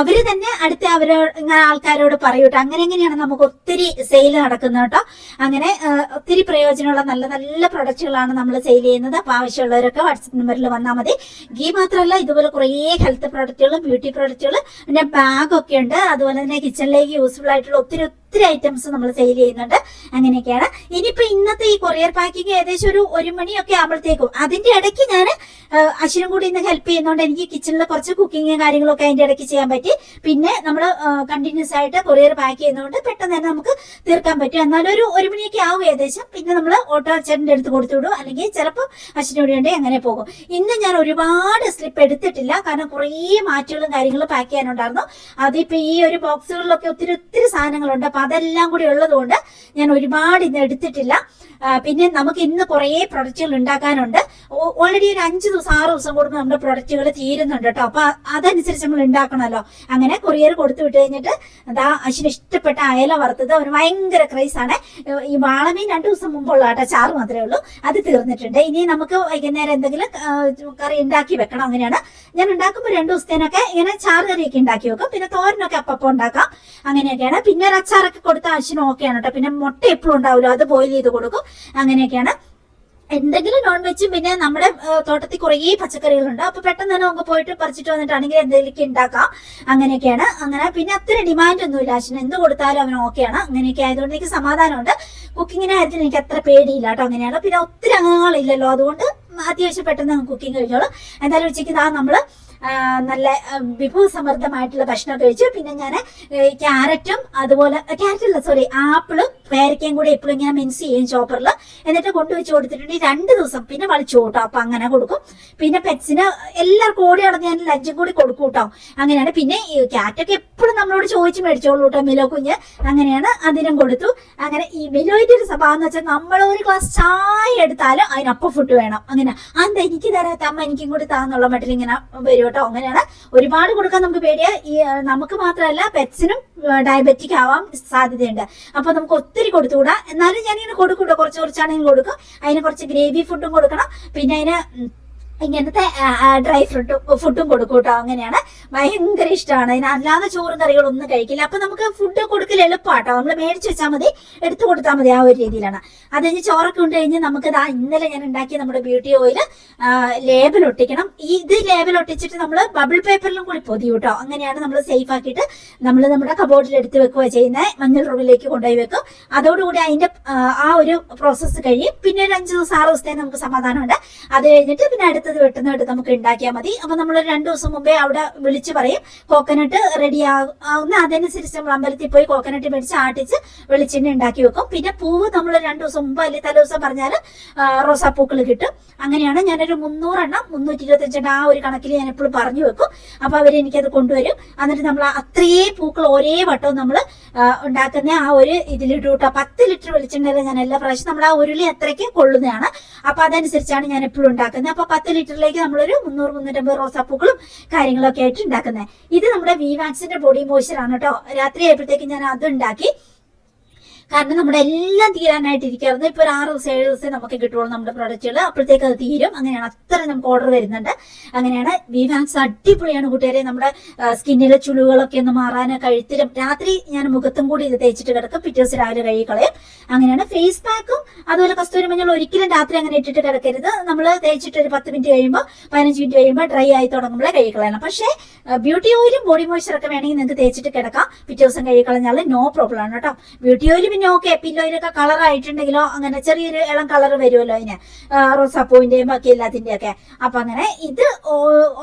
അവർ തന്നെ അടുത്ത അവരോ ഇങ്ങനെ ആൾക്കാരോട് പറയൂട്ടോ അങ്ങനെ എങ്ങനെയാണ് നമുക്ക് ഒത്തിരി സെയിൽ നടക്കുന്നത് കേട്ടോ അങ്ങനെ ഒത്തിരി പ്രയോജനമുള്ള നല്ല നല്ല പ്രൊഡക്റ്റുകളാണ് നമ്മൾ സെയിൽ ചെയ്യുന്നത്. അപ്പൊ ആവശ്യമുള്ളവരൊക്കെ വാട്സപ്പ് നമ്പറിൽ വന്നാൽ മതി. ഗീ മാത്രമല്ല ഇതുപോലെ കുറേ ഹെൽത്ത് പ്രൊഡക്റ്റുകളും ബ്യൂട്ടി പ്രൊഡക്റ്റുകൾ പിന്നെ ബാഗൊക്കെ ഉണ്ട്. അതുപോലെ തന്നെ കിച്ചണിലേക്ക് യൂസ്ഫുൾ ആയിട്ടുള്ള ഒത്തിരി ഒത്തിരി ഐറ്റംസ് നമ്മൾ സെയിൽ ചെയ്യുന്നുണ്ട്. അങ്ങനെയൊക്കെയാണ്. ഇനിയിപ്പോ ഇന്നത്തെ ഈ കൊറിയർ പാക്കിംഗ് ഏകദേശം ഒരു ഒരു മണിയൊക്കെ ആകുമ്പോഴത്തേക്കും അതിന്റെ ഇടയ്ക്ക് ഞാൻ അശ്വിനും കൂടി ഇന്ന് ഹെൽപ്പ് ചെയ്യുന്നതുകൊണ്ട് എനിക്ക് കിച്ചണിൽ കുറച്ച് കുക്കിംഗ് കാര്യങ്ങളൊക്കെ അതിന്റെ ഇടയ്ക്ക് ചെയ്യാൻ പറ്റി. പിന്നെ നമ്മൾ കണ്ടിന്യൂസ് ആയിട്ട് കൊറിയർ പാക്ക് ചെയ്യുന്നതുകൊണ്ട് പെട്ടെന്ന് തന്നെ നമുക്ക് തീർക്കാൻ പറ്റും. എന്നാലും ഒരു ഒരു മണിയൊക്കെ ആവും ഏകദേശം. പിന്നെ നമ്മൾ ഓട്ടോ ചേട്ടന്റെ അടുത്ത് കൊടുത്തു വിടും. അല്ലെങ്കിൽ ചിലപ്പോൾ അശ്വിനോട് ഉണ്ടെങ്കിൽ അങ്ങനെ പോകും. ഇന്ന് ഞാൻ ഒരുപാട് സ്ലിപ്പ് എടുത്തിട്ടില്ല. കാരണം കുറേ മാറ്റുകളും കാര്യങ്ങളും പാക്ക് ചെയ്യാനുണ്ടായിരുന്നു. അതിപ്പോൾ ഈ ഒരു ബോക്സുകളിലൊക്കെ ഒത്തിരി ഒത്തിരി സാധനങ്ങളുണ്ട്. അപ്പൊ അതെല്ലാം കൂടി ഉള്ളതുകൊണ്ട് ഞാൻ ഒരുപാട് ഇന്ന് എടുത്തിട്ടില്ല. പിന്നെ നമുക്ക് ഇന്ന് കുറേ പ്രൊഡക്റ്റുകൾ ഉണ്ടാക്കാനുണ്ട്. ഓൾറെഡി ഒരു അഞ്ച് ദിവസം ആറ് ദിവസം കൂടുമ്പോൾ നമ്മുടെ പ്രൊഡക്റ്റുകൾ തീരുന്നുണ്ട് കേട്ടോ. അപ്പൊ അതനുസരിച്ച് നമ്മൾ ഉണ്ടാക്കണമല്ലോ. അങ്ങനെ കൊറിയർ കൊടുത്തു വിട്ട് കഴിഞ്ഞിട്ട് അതാ അശ്വിന് ഇഷ്ടപ്പെട്ട അയല വറുത്തത് അവന് ഭയങ്കര ക്രൈസ് ആണ്. ഈ വാളമീൻ രണ്ടു ദിവസം മുമ്പുള്ള കേട്ടോ ചാറ് മാത്രമേ ഉള്ളൂ. അത് തീർന്നിട്ടുണ്ട്. ഇനി നമുക്ക് വൈകുന്നേരം എന്തെങ്കിലും കറി ഉണ്ടാക്കി വെക്കണം അങ്ങനെയാണ്. ഞാൻ ഉണ്ടാക്കുമ്പോൾ രണ്ടു ദിവസത്തേനൊക്കെ ഇങ്ങനെ ചാറ് കറിയൊക്കെ ഉണ്ടാക്കി വെക്കും. പിന്നെ തോരനൊക്കെ അപ്പം ഉണ്ടാക്കാം. അങ്ങനെയൊക്കെയാണ്. പിന്നെ ഒരു അച്ചാറൊക്കെ കൊടുത്ത അശ്വിനും ഓക്കെയാണ് കേട്ടോ പിന്നെ മുട്ട എപ്പോഴും ഉണ്ടാവില്ല അത് ബോയിൽ ചെയ്ത് കൊടുക്കും. അങ്ങനെയൊക്കെയാണ്. എന്തെങ്കിലും നോൺ വെജും പിന്നെ നമ്മുടെ തോട്ടത്തിൽ കുറേ പച്ചക്കറികളുണ്ട്. അപ്പൊ പെട്ടെന്ന് തന്നെ നമുക്ക് പോയിട്ട് പറിച്ചിട്ട് വന്നിട്ടാണെങ്കിൽ എന്തെങ്കിലും ഉണ്ടാക്കാം. അങ്ങനെയൊക്കെയാണ്. അങ്ങനെ പിന്നെ അത്ര ഡിമാൻഡ് ഒന്നുമില്ല. അച്ഛൻ എന്ത് കൊടുത്താലും അവൻ ഓക്കെയാണ് അങ്ങനെയൊക്കെ ആയതുകൊണ്ട് എനിക്ക് സമാധാനമുണ്ട്. കുക്കിങ്ങിനെ കാര്യത്തിൽ എനിക്ക് അത്ര പേടിയില്ല കേട്ടോ അങ്ങനെയാണ്. പിന്നെ ഒത്തിരി അംഗങ്ങളില്ലല്ലോ. അതുകൊണ്ട് അത്യാവശ്യം പെട്ടെന്ന് കുക്കിംഗ് കഴിഞ്ഞോളൂ എന്തായാലും ഉച്ചയ്ക്ക് ആ നമ്മൾ നല്ല വിഭവസമൃദ്ധമായിട്ടുള്ള ഭക്ഷണം കഴിച്ചു. പിന്നെ ഞാൻ ക്യാരറ്റും അതുപോലെ ക്യാരറ്റ് അല്ല സോറി ആപ്പിളും പേരക്കയും കൂടി എപ്പോഴും ഇങ്ങനെ മിൻസ് ചെയ്യും ചോപ്പറിൽ എന്നിട്ട് കൊണ്ടുവച്ച് കൊടുത്തിട്ടുണ്ടെങ്കിൽ രണ്ട് ദിവസം. പിന്നെ വളിച്ചു കൂട്ടോ. അപ്പൊ അങ്ങനെ കൊടുക്കും. പിന്നെ പെറ്റ്സിന് എല്ലാവർക്കും ഓടി നടന്ന് ഞാൻ ലഞ്ചും കൂടി കൊടുക്കും കേട്ടോ. അങ്ങനെയാണ്. പിന്നെ ക്യാറ്റൊക്കെ എപ്പോഴും നമ്മളോട് ചോദിച്ച് മേടിച്ചോളൂ കേട്ടോ മിലോ കുഞ്ഞ്. അങ്ങനെയാണ് അതിനും കൊടുത്തു. അങ്ങനെ ഈ മിലോയുടെ ഒരു സ്വഭാവം എന്ന് വെച്ചാൽ നമ്മൾ ഒരു ഗ്ലാസ് ചായ എടുത്താലും അതിനപ്പം ഫുഡ് വേണം. അങ്ങനെ. അത് എനിക്ക് തരാത്ത? അമ്മ എനിക്കും കൂടി താന്നുള്ള മട്ടിൽ ഇങ്ങനെ വരും കേട്ടോ. അങ്ങനെയാണ്. ഒരുപാട് കൊടുക്കാൻ നമുക്ക് പേടിയാ. ഈ നമുക്ക് മാത്രമല്ല പെറ്റ്സിനും ഡയബറ്റിക് ആവാൻ സാധ്യതയുണ്ട്. അപ്പൊ നമുക്ക് ഒത്തിരി കൊടുത്തുകൂടാ. എന്നാലും ഞാനിങ്ങനെ കൊടുക്കൂട്ടോ. കുറച്ച് കുറച്ചാണെങ്കിലും കൊടുക്കും. അതിന് കുറച്ച് ഗ്രേവി ഫുഡും കൊടുക്കണം. പിന്നെ അതിന് ഇങ്ങനത്തെ ഡ്രൈ ഫ്രൂട്ടും ഫുഡും കൊടുക്കും കേട്ടോ അങ്ങനെയാണ് ഭയങ്കര ഇഷ്ടമാണ് അതിന് അല്ലാതെ ചോറും കറികളും ഒന്നും കഴിക്കില്ല. അപ്പൊ നമുക്ക് ഫുഡ് കൊടുക്കൽ എളുപ്പമാട്ടോ നമ്മൾ മേടിച്ചു വെച്ചാൽ മതി എടുത്തു കൊടുത്താൽ മതി ആ ഒരു രീതിയിലാണ്. അത് കഴിഞ്ഞ് ചോറൊക്കെ ഉണ്ട് കഴിഞ്ഞ് നമുക്ക് ഇതാ ഇന്നലെ ഞാൻ ഉണ്ടാക്കിയ നമ്മുടെ ബ്യൂട്ടി ഓയിൽ ലേബൽ ഒട്ടിക്കണം. ഇത് ലേബൽ ഒട്ടിച്ചിട്ട് നമ്മൾ ബബിൾ പേപ്പറിലും കൂടി പൊതി കേട്ടോ അങ്ങനെയാണ് നമ്മൾ സേഫ് ആക്കിയിട്ട് നമ്മൾ നമ്മുടെ കബോർഡിൽ എടുത്തു വെക്കുക ചെയ്യുന്ന. മഞ്ഞൾ റൂമിലേക്ക് കൊണ്ടുപോയി വെക്കും. അതോടുകൂടി അതിന്റെ ആ, ഒരു പ്രോസസ്സ് കഴിയും. പിന്നെ ഒരു അഞ്ച് ദിവസം ആറ് ദിവസത്തേക്ക് നമുക്ക് സമാധാനമുണ്ട്. അത് കഴിഞ്ഞിട്ട് പിന്നെ അടുത്തത് വെട്ടുന്നതായിട്ട് നമുക്ക് ഉണ്ടാക്കിയാൽ മതി. അപ്പൊ നമ്മൾ രണ്ടു ദിവസം മുമ്പേ അവിടെ വിളിച്ച് പറയും കോക്കനട്ട് റെഡി ആവുന്ന അതനുസരിച്ച് നമ്മൾ അമ്പലത്തിൽ പോയി കോക്കനട്ട് മേടിച്ച് ആട്ടിച്ച് വെളിച്ചെണ്ണ ഉണ്ടാക്കി വെക്കും. പിന്നെ പൂവ് നമ്മൾ രണ്ടു ദിവസം മുമ്പ് അല്ലെങ്കിൽ തലേ ദിവസം പറഞ്ഞാൽ റോസാപ്പൂക്കൾ കിട്ടും. അങ്ങനെയാണ് ഞാനൊരു മുന്നൂറെണ്ണം മുന്നൂറ്റി ഇരുപത്തഞ്ചെണ്ണം ആ ഒരു കണക്കിൽ ഞാൻ എപ്പോഴും പറഞ്ഞു വെക്കും. അപ്പൊ അവർ എനിക്കത് കൊണ്ടുവരും. എന്നിട്ട് നമ്മൾ അത്രയും പൂക്കൾ ഒരേ വട്ടവും നമ്മൾ ഉണ്ടാക്കുന്ന ആ ഒരു ഇതിലിട്ട് കേട്ടോ. പത്ത് ലിറ്റർ വെളിച്ചെണ്ണയിൽ ഞാൻ എല്ലാ പ്രാവശ്യം നമ്മൾ ആ ഉരുളി അത്രയ്ക്ക് കൊള്ളുന്നതാണ്. അപ്പൊ അതനുസരിച്ചാണ് ഞാൻ എപ്പോഴും ഉണ്ടാക്കുന്നത്. അപ്പൊ പത്ത് ലിറ്ററിലേക്ക് നമ്മളൊരു മുന്നൂറ് മുന്നൂറ്റമ്പത് റോസാപ്പൂക്കളും കാര്യങ്ങളൊക്കെ ആയിട്ട് ഉണ്ടാക്കുന്നത് ഇത് നമ്മുടെ വി വാക്സിന്റെ ബോഡി മോയ്സ്ചർ ആണ് കേട്ടോ. രാത്രി ആയപ്പോഴത്തേക്ക് ഞാൻ അത് ഉണ്ടാക്കി കാരണം നമ്മുടെ എല്ലാം തീരാനായിട്ട് ഇരിക്കാറുണ്ട് ഇപ്പൊ ഒരു ആറ് ദിവസം ഏഴ് ദിവസം നമുക്ക് കിട്ടുള്ളൂ നമ്മുടെ പ്രൊഡക്റ്റുകൾ അപ്പോഴത്തേക്ക് അത് തീരും. അങ്ങനെയാണ് അത്ര നമുക്ക് ഓർഡർ വരുന്നുണ്ട്. അങ്ങനെയാണ് വിവാക്സ് അടിപൊളിയാണ് കൂട്ടുകാരെ. നമ്മുടെ സ്കിന്നിലെ ചുളിവുകളൊക്കെ ഒന്ന് മാറാൻ കഴുത്തിലും രാത്രി ഞാൻ മുഖത്തും കൂടി ഇത് തേച്ചിട്ട് കിടക്കും. പിറ്റേ ദിവസം രാവിലെ കഴുകി കളയും. അങ്ങനെയാണ് ഫേസ് പാക്കും അതുപോലെ കസ്തൂരി മഞ്ഞൾ ഒരിക്കലും രാത്രി അങ്ങനെ ഇട്ടിട്ട് കിടക്കരുത്. നമ്മൾ തേച്ചിട്ട് ഒരു പത്ത് മിനിറ്റ് കഴിയുമ്പോൾ പതിനഞ്ച് മിനിറ്റ് കഴിയുമ്പോൾ ഡ്രൈ ആയി തുടങ്ങുമ്പോൾ കഴുകി കളയണം. പക്ഷേ ബ്യൂട്ടി ഓയിലും ബോഡി മോയ്സ്ചർ ഒക്കെ വേണമെങ്കിൽ നിങ്ങൾക്ക് തേച്ചിട്ട് കിടക്കാം. പിറ്റേ ദിവസം കഴുകി കളഞ്ഞാൽ നോ പ്രോബ്ലം ആണ് കേട്ടോ. ബ്യൂട്ടി ഓയിൽ പിന്നെ ഓക്കെ പില്ലോയിലൊക്കെ കളർ ആയിട്ടുണ്ടെങ്കിലോ അങ്ങനെ ചെറിയൊരു ഇളം കളർ വരുമല്ലോ അതിന്. റോസാപ്പൂവിന്റെയും ബാക്കി എല്ലാത്തിന്റെയും ഒക്കെ അപ്പൊ അങ്ങനെ ഇത്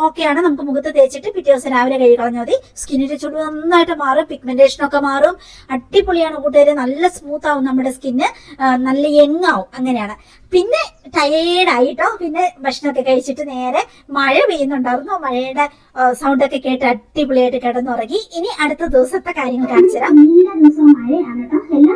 ഓക്കെയാണ് നമുക്ക് മുഖത്ത് തേച്ചിട്ട് പിറ്റേ ദിവസം രാവിലെ കഴുകി കളഞ്ഞാൽ മതി. സ്കിന്നിന്റെ ചുടു നന്നായിട്ട് മാറും പിഗ്മെന്റേഷൻ ഒക്കെ മാറും. അടിപൊളിയാണ് കൂട്ടുകാരെ. നല്ല സ്മൂത്ത് ആവും നമ്മുടെ സ്കിന്ന് നല്ല യങ് ആവും. അങ്ങനെയാണ്. പിന്നെ ടയേർഡ് ആയിട്ടോ? പിന്നെ ഭക്ഷണമൊക്കെ കഴിച്ചിട്ട് നേരെ മഴ പെയ്യുന്നുണ്ടായിരുന്നു. മഴയുടെ സൗണ്ട് ഒക്കെ കേട്ട് അടിപൊളിയായിട്ട് കിടന്നുറങ്ങി. ഇനി അടുത്ത ദിവസത്തെ കാര്യങ്ങൾ കാണിച്ചു തരാം. എല്ലാ മഴയാണ് കേട്ടോ. എല്ലാ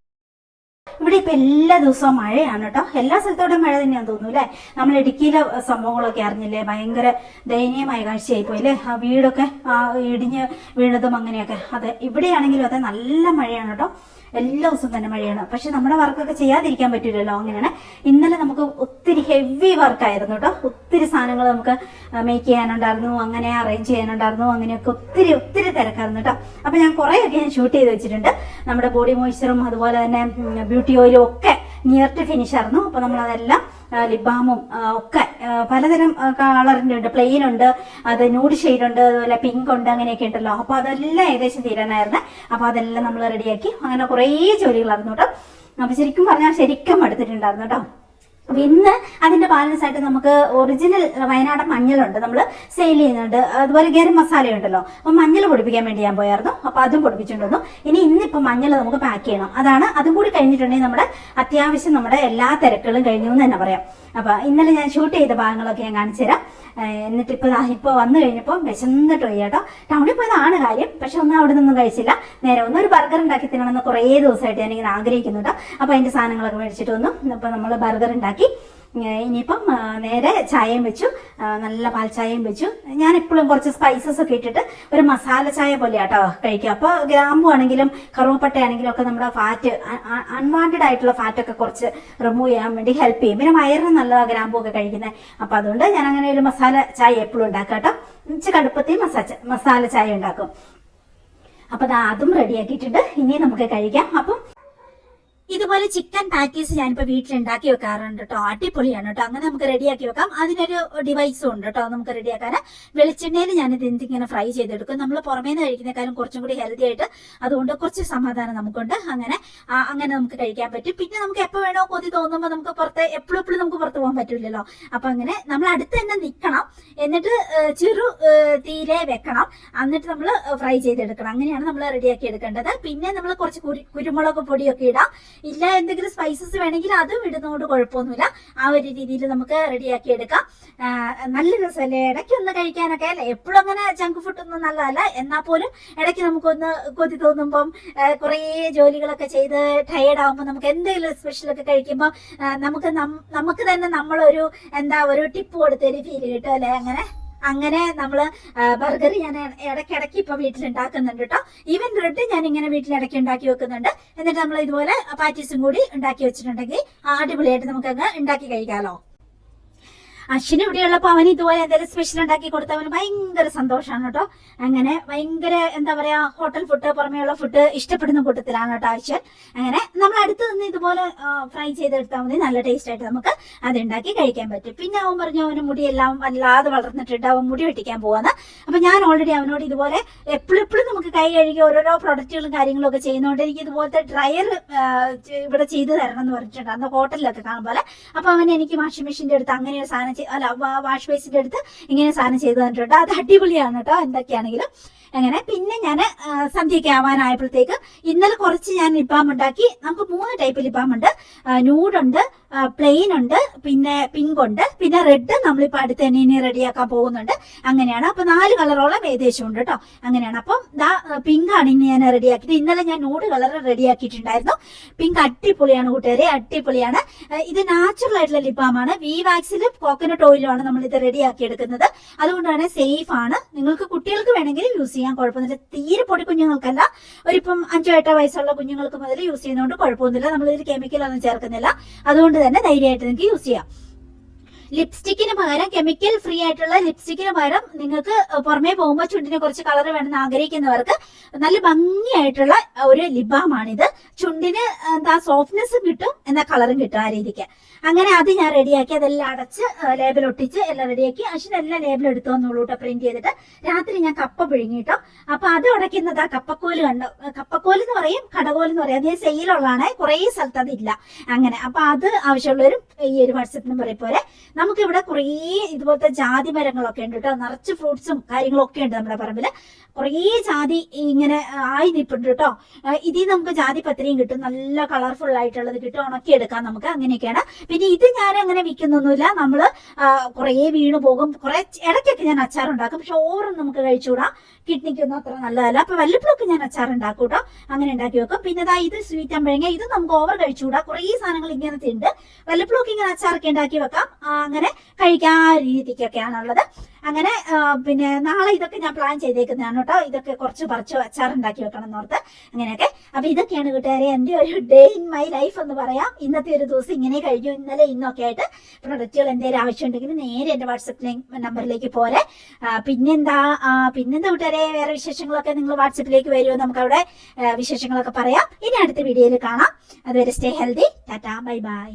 ഇവിടെ ഇപ്പൊ എല്ലാ ദിവസവും മഴയാണ് കേട്ടോ എല്ലാ സ്ഥലത്തോടും മഴ തന്നെയാണ് തോന്നുന്നു അല്ലെ നമ്മൾ ഇടുക്കിയിലെ സംഭവങ്ങളൊക്കെ അറിഞ്ഞില്ലേ? ഭയങ്കര ദയനീയമായ കാഴ്ചയായി പോയി അല്ലേ ആ വീടൊക്കെ ആ ഇടിഞ്ഞ് വീണതും അങ്ങനെയൊക്കെ. അതെ ഇവിടെയാണെങ്കിലും അതെ നല്ല മഴയാണ് കേട്ടോ എല്ലാ ദിവസവും തന്നെ മഴയാണ്. പക്ഷെ നമ്മുടെ വർക്കൊക്കെ ചെയ്യാതിരിക്കാൻ പറ്റില്ലല്ലോ അങ്ങനെയാണ്. ഇന്നലെ നമുക്ക് ഒത്തിരി ഹെവി വർക്കായിരുന്നു കേട്ടോ ഒത്തിരി സാധനങ്ങൾ നമുക്ക് മേക്ക് ചെയ്യാനുണ്ടായിരുന്നു അങ്ങനെ അറേഞ്ച് ചെയ്യാനുണ്ടായിരുന്നു അങ്ങനെയൊക്കെ ഒത്തിരി ഒത്തിരി തിരക്കായിരുന്നു കേട്ടോ അപ്പൊ ഞാൻ കുറേയൊക്കെ ഞാൻ ഷൂട്ട് ചെയ്ത് വെച്ചിട്ടുണ്ട്. നമ്മുടെ ബോഡി മോയ്സ്ചറും അതുപോലെ തന്നെ ബ്യൂട്ടി ഓയിലും ഒക്കെ നിയർ ടു ഫിനിഷ് ആയിരുന്നു. അപ്പൊ നമ്മൾ അതെല്ലാം ലിപ് ബാമും ഒക്കെ പലതരം കളറിന്റെ ഉണ്ട്. പ്ലെയിൻ ഉണ്ട് അത് ന്യൂഡ് ഷെയ്ഡ് ഉണ്ട് അതുപോലെ പിങ്ക് ഉണ്ട് അങ്ങനെയൊക്കെ ഉണ്ടല്ലോ. അപ്പൊ അതെല്ലാം ഏകദേശം തീരാനായിരുന്നു. അപ്പൊ അതെല്ലാം നമ്മൾ റെഡിയാക്കി അങ്ങനെ കുറേ ജോലികളായിരുന്നു കേട്ടോ അപ്പൊ ശരിക്കും പറഞ്ഞാൽ ശരിക്കും എടുത്തിട്ടുണ്ടായിരുന്നു കേട്ടോ ഇന്ന് അതിന്റെ ബാലൻസ് ആയിട്ട് നമുക്ക് ഒറിജിനൽ വയനാടൻ മഞ്ഞളുണ്ട്. നമ്മൾ സെയിൽ ചെയ്യുന്നുണ്ട്. അതുപോലെ ഗരം മസാല ഉണ്ടല്ലോ അപ്പൊ മഞ്ഞൾ പൊടിപ്പിക്കാൻ വേണ്ടി ഞാൻ പോയായിരുന്നു. അപ്പൊ അതും പൊടിപ്പിച്ചിട്ടുണ്ടോ ഇനി ഇന്നിപ്പോ മഞ്ഞൾ നമുക്ക് പാക്ക് ചെയ്യണം. അതാണ് അതും കൂടി കഴിഞ്ഞിട്ടുണ്ടെങ്കിൽ നമ്മുടെ അത്യാവശ്യം നമ്മുടെ എല്ലാ തിരക്കുകളും കഴിഞ്ഞു എന്ന് തന്നെ പറയാം. അപ്പൊ ഇന്നലെ ഞാൻ ഷൂട്ട് ചെയ്ത ഭാഗങ്ങളൊക്കെ ഞാൻ കാണിച്ചു തരാം. എന്നിട്ട് ഇപ്പൊ ഇപ്പൊ വന്നു കഴിഞ്ഞപ്പോൾ വിശന്നിട്ട് പോയി കേട്ടോ ടൗണിൽ പോയതാണ് കാര്യം. പക്ഷെ ഒന്നും അവിടെ നിന്നും കഴിച്ചില്ല. നേരെ ഒന്ന് ഒരു ബർഗർ ഉണ്ടാക്കി തിന്നണമെന്ന് കുറേ ദിവസമായിട്ട് ഞാനിങ്ങനെ ആഗ്രഹിക്കുന്നുണ്ട്. അപ്പൊ അതിന്റെ സാധനങ്ങളൊക്കെ മേടിച്ചിട്ട് വന്നു. അപ്പൊ നമ്മൾ ബർഗർ ഉണ്ടാക്കി ഏഹ് ഇനിയിപ്പം നേരെ ചായയും വെച്ചു. നല്ല പാൽ ചായയും വെച്ചു. ഞാൻ എപ്പോഴും കുറച്ച് സ്പൈസസ് ഒക്കെ ഇട്ടിട്ട് ഒരു മസാല ചായ പോലെ കേട്ടോ കഴിക്കുക. അപ്പോൾ ഗ്രാമ്പു ആണെങ്കിലും കറുവപ്പട്ട ആണെങ്കിലും ഒക്കെ നമ്മുടെ ഫാറ്റ് അൺവാണ്ടഡ് ആയിട്ടുള്ള ഫാറ്റ് ഒക്കെ കുറച്ച് റിമൂവ് ചെയ്യാൻ വേണ്ടി ഹെൽപ്പ് ചെയ്യും. പിന്നെ വയറിന് നല്ല ഗ്രാമ്പു ഒക്കെ കഴിക്കുന്നത് അപ്പൊ അതുകൊണ്ട് ഞാൻ അങ്ങനെ ഒരു മസാല ചായ എപ്പോഴും ഉണ്ടാക്കാം കേട്ടോ ഇച്ചിരി കടുപ്പത്തിൽ മസാല ചായ ഉണ്ടാക്കും. അപ്പൊ അതും റെഡിയാക്കിയിട്ടുണ്ട് ഇനി നമുക്ക് കഴിക്കാം. അപ്പം ഇതുപോലെ ചിക്കൻ പാറ്റീസ് ഞാനിപ്പോ വീട്ടിൽ ഉണ്ടാക്കി വെക്കാറുണ്ട് കേട്ടോ. അടിപൊളിയാണ് കേട്ടോ. അങ്ങനെ നമുക്ക് റെഡിയാക്കി വെക്കാം. അതിനൊരു ഡിവൈസും ഉണ്ട് കേട്ടോ. നമുക്ക് റെഡിയാക്കാൻ വെളിച്ചെണ്ണയിൽ ഞാനിത് എന്തിങ്ങനെ ഫ്രൈ ചെയ്തെടുക്കും. നമ്മൾ പുറമേ നിന്ന് കഴിക്കുന്നേക്കാളും കുറച്ചും കൂടി ഹെൽത്തി ആയിട്ട് അതുകൊണ്ട് കുറച്ച് സമാധാനം നമുക്കുണ്ട്. അങ്ങനെ അങ്ങനെ നമുക്ക് കഴിക്കാൻ പറ്റും. പിന്നെ നമുക്ക് എപ്പോ വേണോ കൊതി തോന്നുമ്പോൾ നമുക്ക് പുറത്ത് എപ്പോഴും എപ്പോഴും നമുക്ക് പുറത്ത് പോകാൻ പറ്റില്ലല്ലോ. അപ്പൊ അങ്ങനെ നമ്മൾ അടുത്ത് തന്നെ നിൽക്കണം എന്നിട്ട് ചെറു തീരെ വെക്കണം. എന്നിട്ട് നമ്മൾ ഫ്രൈ ചെയ്തെടുക്കണം. അങ്ങനെയാണ് നമ്മൾ റെഡിയാക്കി എടുക്കേണ്ടത്. പിന്നെ നമ്മൾ കുറച്ച് കുരു- കുരുമുളക് പൊടിയൊക്കെ ഇടാം. ഇല്ല എന്തെങ്കിലും സ്പൈസസ് വേണമെങ്കിൽ അതും ഇടുന്നതുകൊണ്ട് കുഴപ്പമൊന്നുമില്ല. ആ ഒരു രീതിയിൽ നമുക്ക് റെഡിയാക്കി എടുക്കാം. നല്ല രസമല്ലേ? ഇടയ്ക്ക് ഒന്ന് കഴിക്കാനൊക്കെ അല്ലേ? എപ്പോഴും അങ്ങനെ ജങ്ക് ഫുഡ് ഒന്നും നല്ലതല്ല. എന്നാൽ പോലും ഇടയ്ക്ക് നമുക്കൊന്ന് കൊതി തോന്നുമ്പം കുറേ ജോലികളൊക്കെ ചെയ്ത് ടയേർഡ് ആകുമ്പോൾ നമുക്ക് എന്തെങ്കിലും സ്പെഷ്യലൊക്കെ കഴിക്കുമ്പോൾ നമുക്ക് നമുക്ക് തന്നെ നമ്മളൊരു എന്താ ഒരു ടിപ്പ് കൊടുത്തൊരു ഫീൽ കിട്ടും അല്ലേ? അങ്ങനെ? അങ്ങനെ നമ്മൾ ബർഗർ ഞാൻ ഇടയ്ക്കിടയ്ക്ക് ഇപ്പൊ വീട്ടിൽ ഉണ്ടാക്കുന്നുണ്ട് കേട്ടോ ഈവൻ ബ്രെഡ് ഞാൻ ഇങ്ങനെ വീട്ടിൽ ഇടയ്ക്ക് ഉണ്ടാക്കി വെക്കുന്നുണ്ട്. എന്നിട്ട് നമ്മൾ ഇതുപോലെ പാറ്റീസും കൂടി ഉണ്ടാക്കി വെച്ചിട്ടുണ്ടെങ്കിൽ അടിപൊളിയായിട്ട് നമുക്കങ്ങ് ഉണ്ടാക്കി കഴിക്കാമല്ലോ അശ്വിന് ഇവിടെയുള്ളപ്പോ അവൻ ഇതുപോലെ എന്തെങ്കിലും സ്പെഷ്യൽ ഉണ്ടാക്കി കൊടുത്ത അവന് ഭയങ്കര സന്തോഷമാണ് കേട്ടോ. അങ്ങനെ ഭയങ്കര എന്താ പറയാ ഹോട്ടൽ ഫുഡ് പുറമെയുള്ള ഫുഡ് ഇഷ്ടപ്പെടുന്ന കൂട്ടത്തിലാണ് കേട്ടോ അശ്വൻ. അങ്ങനെ നമ്മൾ അടുത്ത് നിന്ന് ഇതുപോലെ ഫ്രൈ ചെയ്തെടുത്താൽ മതി. നല്ല ടേസ്റ്റ് ആയിട്ട് നമുക്ക് അത് ഉണ്ടാക്കി കഴിക്കാൻ പറ്റും. പിന്നെ അവൻ പറഞ്ഞു അവന് മുടിയെല്ലാം വല്ലാതെ വളർന്നിട്ടുണ്ട്. അവൻ മുടി വെട്ടിക്കാൻ പോവാന്ന്. അപ്പൊ ഞാൻ ഓൾറെഡി അവനോട് ഇതുപോലെ എപ്പോഴും എപ്പോഴും നമുക്ക് കൈ കഴുകി ഓരോരോ പ്രൊഡക്റ്റുകളും കാര്യങ്ങളും ഒക്കെ ചെയ്യുന്നതുകൊണ്ട് എനിക്ക് ഇതുപോലത്തെ ഡ്രയർ ഇവിടെ ചെയ്തു തരണം എന്ന് പറഞ്ഞിട്ടുണ്ട്. അന്ന് ഹോട്ടലിലൊക്കെ കാണുമ്പോൾ അപ്പൊ അവൻ എനിക്ക് വാഷിംഗ് മെഷീന്റെ അടുത്ത് അങ്ങനെ ഒരു സാധനം അല്ല വാഷ് ബേസിന്റെ അടുത്ത് ഇങ്ങനെ സാധനം ചെയ്തു തന്നിട്ടുണ്ട്. അത് അടിപൊളിയാണ് കേട്ടോ എന്തൊക്കെയാണെങ്കിലും. അങ്ങനെ പിന്നെ ഞാൻ സന്ധ്യയ്ക്ക് ആവാനായപ്പോഴത്തേക്ക് ഇന്നലെ കുറച്ച് ഞാൻ ലിപ്പാം ഉണ്ടാക്കി നമുക്ക് മൂന്ന് ടൈപ്പ് ലിപ്പാം ഉണ്ട് പ്ലെയിൻ ഉണ്ട് പിന്നെ പിങ്ക് ഉണ്ട് പിന്നെ റെഡ് നമ്മളിപ്പോ അടുത്ത് തന്നെ ഇനി റെഡിയാക്കാൻ പോകുന്നുണ്ട്. അങ്ങനെയാണ്. അപ്പോൾ നാല് കളറോളം ഏകദേശം ഉണ്ട് കേട്ടോ അങ്ങനെയാണ്. അപ്പം ദാ പിങ്ക് ആണ് ഇനി ഞാൻ റെഡിയാക്കിയിട്ട് ഇന്നലെ ഞാൻ നൂട് കളർ റെഡിയാക്കിയിട്ടുണ്ടായിരുന്നു പിങ്ക് അടിപൊളിയാണ് കൂട്ടുകാരെ അടിപൊളിയാണ്. ഇത് നാച്ചുറൽ ആയിട്ടുള്ള ലിപ്പാമാണ് വി വാക്സിലും കോക്കനട്ട് ഓയിലുമാണ് നമ്മൾ ഇത് റെഡിയാക്കി എടുക്കുന്നത്. അതുകൊണ്ടാണ് സേഫ് ആണ്. നിങ്ങൾക്ക് കുട്ടികൾക്ക് വേണമെങ്കിൽ യൂസ് ചെയ്യാൻ കുഴപ്പമൊന്നുമില്ല. തീരെ പൊടി കുഞ്ഞുങ്ങൾക്കല്ല. ഒരിപ്പം അഞ്ചോ എട്ടോ വയസ്സുള്ള കുഞ്ഞുങ്ങൾക്ക് മുതൽ യൂസ് ചെയ്യുന്നതുകൊണ്ട് കുഴപ്പമൊന്നുമില്ല. നമ്മൾ ഇതിൽ കെമിക്കൽ ഒന്നും ചേർക്കുന്നില്ല. അതുകൊണ്ട് തന്നെ ധൈര്യമായിട്ട് നിങ്ങൾക്ക് യൂസ് ചെയ്യാം. ലിപ്സ്റ്റിക്കിന് പകരം കെമിക്കൽ ഫ്രീ ആയിട്ടുള്ള ലിപ്സ്റ്റിക്കിന് പകരം നിങ്ങൾക്ക് പുറമേ പോകുമ്പോൾ ചുണ്ടിനെ കുറച്ച് കളർ വേണമെന്ന് ആഗ്രഹിക്കുന്നവർക്ക് നല്ല ഭംഗിയായിട്ടുള്ള ഒരു ലിബാമാണിത്. ചുണ്ടിന് എന്താ സോഫ്റ്റ്നെസ് കിട്ടും എന്നാൽ കളറും കിട്ടും ആ രീതിക്ക്. അങ്ങനെ അത് ഞാൻ റെഡിയാക്കി അതെല്ലാം അടച്ച് ലേബൽ ഒട്ടിച്ച് എല്ലാം റെഡിയാക്കി അശ്വിനെല്ലാം ലേബൽ എടുത്തു വന്നുള്ളൂ കേട്ടോ പ്രിന്റ് ചെയ്തിട്ട്. രാത്രി ഞാൻ കപ്പ പിഴുങ്ങിട്ടോ അപ്പൊ അത് ഉടയ്ക്കുന്നത് ആ കപ്പക്കോൽ കണ്ടോ? കപ്പക്കോൽ എന്ന് പറയും കടകോൽ എന്ന് പറയും. അതേ സെയിലുള്ളതാണ് കുറേ സ്ഥലത്ത് അതില്ല അങ്ങനെ അപ്പൊ അത് ആവശ്യമുള്ളവരും ഈ ഒരു വാട്സപ്പ് നമ്പറിൽ പോലെ നമുക്ക് ഇവിടെ കുറേ ഇതുപോലത്തെ ജാതി മരങ്ങളൊക്കെ ഉണ്ട് കേട്ടോ. നിറച്ച് ഫ്രൂട്ട്സും കാര്യങ്ങളും ഒക്കെ ഉണ്ട് നമ്മുടെ പറമ്പിൽ. കുറേ ജാതി ഇങ്ങനെ ആയി നിൽപ്പുണ്ട് കേട്ടോ. ഇതിൽ നമുക്ക് ജാതി പത്രിയും കിട്ടും. നല്ല കളർഫുൾ ആയിട്ടുള്ളത് കിട്ടും. ഉണക്കിയെടുക്കാം നമുക്ക്. അങ്ങനെയൊക്കെയാണ്. പിന്നെ ഇത് ഞാൻ അങ്ങനെ വിൽക്കുന്നൊന്നുമില്ല. നമ്മൾ ആ, കുറേ വീണ് പോകും. കുറെ ഇടയ്ക്കൊക്കെ ഞാൻ അച്ചാർ ഉണ്ടാക്കും പക്ഷെ ഓവറും നമുക്ക് കഴിച്ചുകൂടാ. കിഡ്നിക്കൊന്നും അത്ര നല്ലതല്ല. അപ്പൊ വല്ലപ്പോഴൊക്കെ ഞാൻ അച്ചാർ ഉണ്ടാക്കും കേട്ടോ അങ്ങനെ ഉണ്ടാക്കി വെക്കും. പിന്നെ ഇതാ ഇത് സ്വീറ്റ് അമ്പഴങ്ങ ഇത് നമുക്ക് ഓവർ കഴിച്ചുകൂടാ. കുറേ സാധനങ്ങൾ ഇങ്ങനത്തെ ഉണ്ട് വല്ലപ്പോഴൊക്കെ ഇങ്ങനെ അച്ചാറൊക്കെ ഉണ്ടാക്കി വെക്കാം. അങ്ങനെ കഴിക്കാൻ രീതിക്കൊക്കെയാണുള്ളത്. അങ്ങനെ പിന്നെ നാളെ ഇതൊക്കെ ഞാൻ പ്ലാൻ ചെയ്തേക്കുന്നതാണ് കേട്ടോ. ഇതൊക്കെ കുറച്ച് പറിച്ച് അച്ചാർ ഉണ്ടാക്കി വെക്കണം എന്നോർത്ത് അങ്ങനെയൊക്കെ. അപ്പൊ ഇതൊക്കെയാണ് കൂട്ടുകാരെ എന്റെ ഒരു ഡേ ഇൻ മൈ ലൈഫ് എന്ന് പറയാം. ഇന്നത്തെ ഒരു ദിവസം ഇങ്ങനെ കഴിഞ്ഞു. ഇന്നലെ ഇന്നൊക്കെ ആയിട്ട് പ്രൊഡക്റ്റുകൾ എന്തെങ്കിലും ആവശ്യമുണ്ടെങ്കിൽ നേരെ എന്റെ വാട്സപ്പ് നമ്പറിലേക്ക് പോരെ. പിന്നെന്താ പിന്നെന്താ കൂട്ടുകാരെ? വേറെ വിശേഷങ്ങളൊക്കെ നിങ്ങൾ വാട്സപ്പിലേക്ക് വരുമോ? നമുക്ക് അവിടെ വിശേഷങ്ങളൊക്കെ പറയാം. ഇനി അടുത്ത വീഡിയോയിൽ കാണാം. അതുവരെ stay healthy tata bye bye